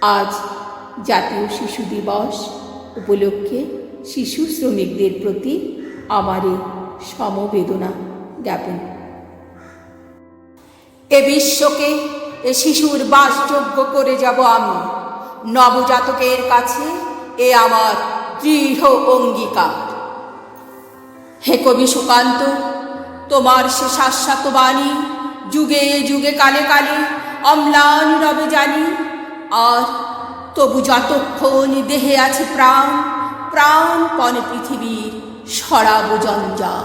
আজ জাতীয় শিশু দিবস উপলক্ষে শিশু শ্রমিকদের প্রতি আমার এই সমবেদনা জ্ঞাপন। এ বিশ্বকে এ শিশুর বাসযোগ্য করে যাব আমি। নবজাতকের কাছে এ আমার দৃঢ় অঙ্গীকার। হে কবি সুকান্ত, তোমার সে শাশ্বত বাণী যুগে যুগে কালে কালে অম্লান রবে জানি। আর তবু যতক্ষণ দেহে আছে প্রাণ, প্রাণপণ পৃথিবীর সরাব জঞ্জাল।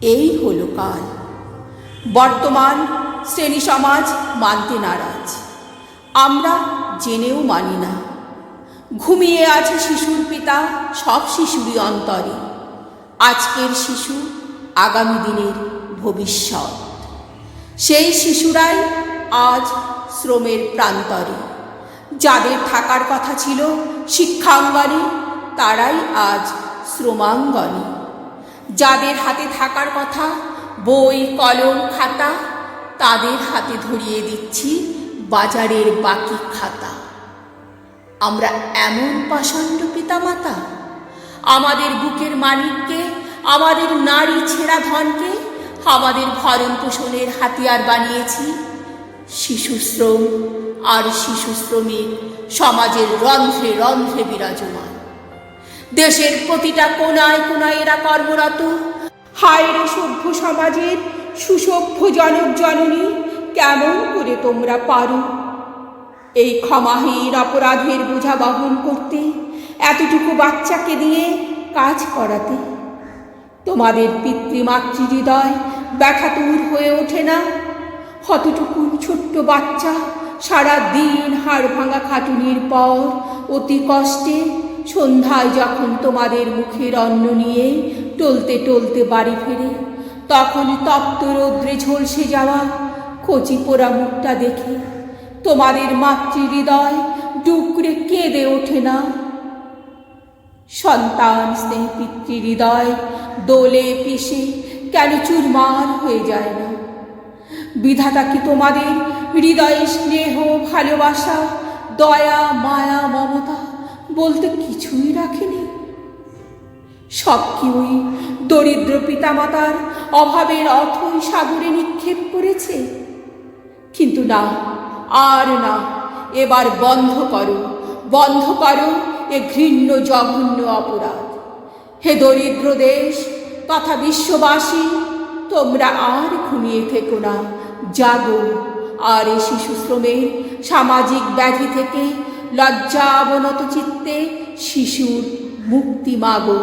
এই হলো কাল। বর্তমান শ্রেণি সমাজ মানতে নারাজ। আমরা জেনেও মানি না। ঘুমিয়ে আছে শিশুর পিতা, সব শিশুরই অন্তরে। আজকের শিশু আগামী দিনের ভবিষ্যৎ। সেই শিশুরাই আজ শ্রমের প্রান্তরে। যাদের থাকার কথা ছিল শিক্ষাঙ্গনে, তারাই আজ শ্রমাঙ্গনে। যাদের হাতে থাকার কথা বই, কলম, খাতা, তাদের হাতে ধরিয়ে দিচ্ছি বাজারের বাকি খাতা। আমরা এমন পাষণ্ড পিতামাতা? আমাদের বুকের মানিককে আমাদের নারী ছেঁড়া ধনকে, আমাদের ভরণ পোষণের হাতিয়ার বানিয়েছি শিশু শ্রম আর শিশু শ্রমিক সমাজের রন্ধ্রে রন্ধ্রে বিরাজমান। দেশের প্রতিটা কোনায় কোনায় এরা কর্মরত। হায় রে সভ্য সমাজের সুসভ্য জনক জননী, কেমন করে তোমরা পারো? এই ক্ষমাহীন অপরাধের বোঝা বহন করতে, এতটুকু বাচ্চাকে দিয়ে কাজ করাতে। তোমাদের পিতৃমাতৃ হৃদয় ব্যথাতুর হয়ে ওঠে না? কতটুকুন ছোট্ট বাচ্চা? সারা দিন হাড় ভাঙা খাটুনির পর অতি কষ্টে সন্ধ্যায় যখন তোমাদের মুখের অন্ন নিয়ে টলতে টলতে বাড়ি ফেরে, তখন তপ্ত রৌদ্রে ঝলসে যাওয়া কচি পোড়া মুখটা দেখে তোমাদের মাতৃ হৃদয় ডুকরে কেঁদে ওঠে না। সন্তান স্নেহ পিতৃ হৃদয় দোলে পিষে কেন চুরমার হয়ে যায় না? বিধাতা কি তোমাদের? হৃদয়ে, স্নেহ, ভালোবাসা, দয়া, মায়া, মমতা বলতে কিছুই রাখেনি। সব কি ওই দরিদ্র পিতামাতার অভাবের অথই সাগরে নিক্ষেপ করেছে? কিন্তু না, আর না, এবার বন্ধ করো বন্ধ করো এ ঘৃণ্য জঘন্য অপরাধ। হে দরিদ্র দেশ, তথা বিশ্ববাসী, তোমরা আর ঘুমিয়ে থেকো না। জাগো। আর এ শিশু শ্রমের সামাজিক ব্যাধি থেকে লজ্জাবনত চিত্তে শিশুর মুক্তি মাগো।